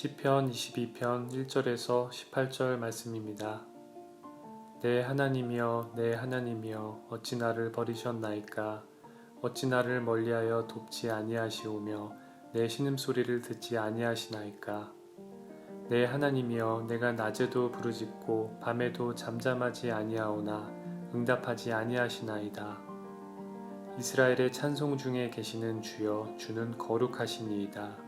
시편 22편 1절에서 18절 말씀입니다. 내 하나님이여 내 하나님이여 어찌 나를 버리셨나이까? 어찌 나를 멀리하여 돕지 아니하시오며 내 신음소리를 듣지 아니하시나이까? 내 하나님이여 내가 낮에도 부르짖고 밤에도 잠잠하지 아니하오나 응답하지 아니하시나이다. 이스라엘의 찬송 중에 계시는 주여 주는 거룩하시니이다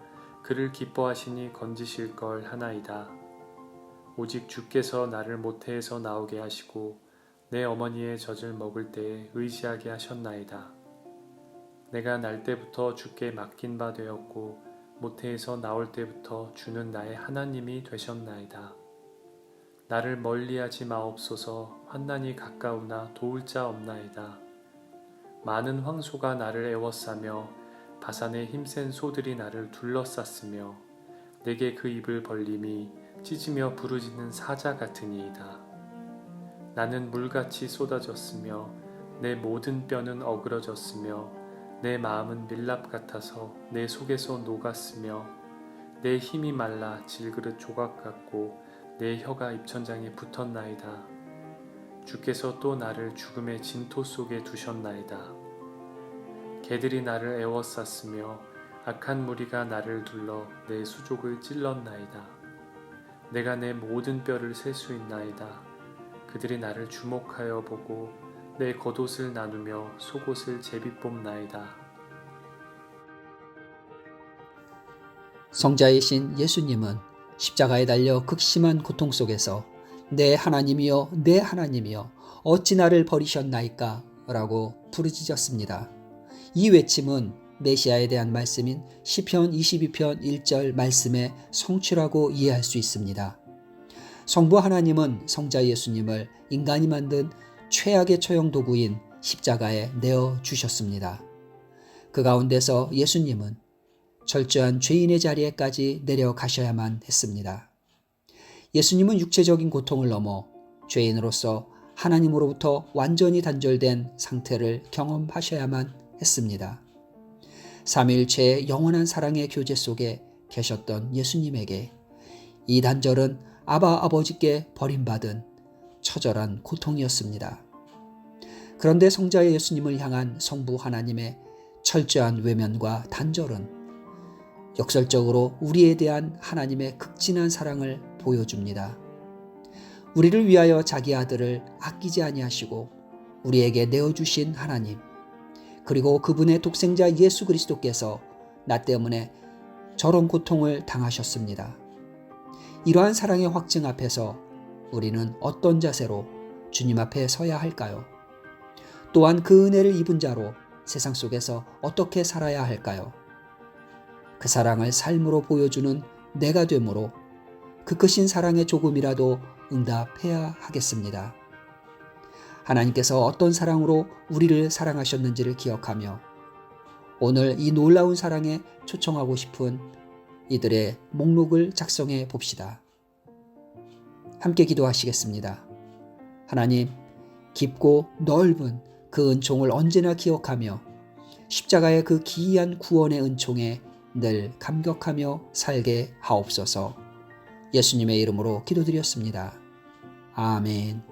그를 기뻐하시니 건지실 걸 하나이다. 오직 주께서 나를 모태에서 나오게 하시고 내 어머니의 젖을 먹을 때에 의지하게 하셨나이다. 내가 날 때부터 주께 맡긴 바 되었고 모태에서 나올 때부터 주는 나의 하나님이 되셨나이다. 나를 멀리하지 마옵소서 환난이 가까우나 도울 자 없나이다. 많은 황소가 나를 애워싸며 바산의 힘센 소들이 나를 둘러쌌으며 내게 그 입을 벌림이 찢으며 부르짖는 사자 같으니이다. 나는 물같이 쏟아졌으며 내 모든 뼈는 어그러졌으며 내 마음은 밀랍 같아서 내 속에서 녹았으며 내 힘이 말라 질그릇 조각 같고 내 혀가 입천장에 붙었나이다. 주께서 또 나를 죽음의 진토 속에 두셨나이다. 개들이 나를 애워쌌으며 악한 무리가 나를 둘러 내 수족을 찔렀나이다. 내가 내 모든 뼈를 셀 수 있나이다. 그들이 나를 주목하여 보고 내 겉옷을 나누며 속옷을 제비 뽑나이다. 성자이신 예수님은 십자가에 달려 극심한 고통 속에서 내 하나님이여 내 하나님이여 어찌 나를 버리셨나이까 라고 부르짖었습니다. 이 외침은 메시아에 대한 말씀인 시편 22편 1절 말씀의 성취라고 이해할 수 있습니다. 성부 하나님은 성자 예수님을 인간이 만든 최악의 처형 도구인 십자가에 내어 주셨습니다. 그 가운데서 예수님은 철저한 죄인의 자리에까지 내려가셔야만 했습니다. 예수님은 육체적인 고통을 넘어 죄인으로서 하나님으로부터 완전히 단절된 상태를 경험하셔야만 했습니다. 삼일체의 영원한 사랑의 교제 속에 계셨던 예수님에게 이 단절은 아바 아버지께 버림받은 처절한 고통이었습니다. 그런데 성자의 예수님을 향한 성부 하나님의 철저한 외면과 단절은 역설적으로 우리에 대한 하나님의 극진한 사랑을 보여줍니다. 우리를 위하여 자기 아들을 아끼지 아니하시고 우리에게 내어 주신 하나님. 그리고 그분의 독생자 예수 그리스도께서 나 때문에 저런 고통을 당하셨습니다. 이러한 사랑의 확증 앞에서 우리는 어떤 자세로 주님 앞에 서야 할까요? 또한 그 은혜를 입은 자로 세상 속에서 어떻게 살아야 할까요? 그 사랑을 삶으로 보여주는 내가 되므로 그 크신 사랑에 조금이라도 응답해야 하겠습니다. 하나님께서 어떤 사랑으로 우리를 사랑하셨는지를 기억하며 오늘 이 놀라운 사랑에 초청하고 싶은 이들의 목록을 작성해 봅시다. 함께 기도하시겠습니다. 하나님, 깊고 넓은 그 은총을 언제나 기억하며 십자가의 그 기이한 구원의 은총에 늘 감격하며 살게 하옵소서 예수님의 이름으로 기도드렸습니다. 아멘.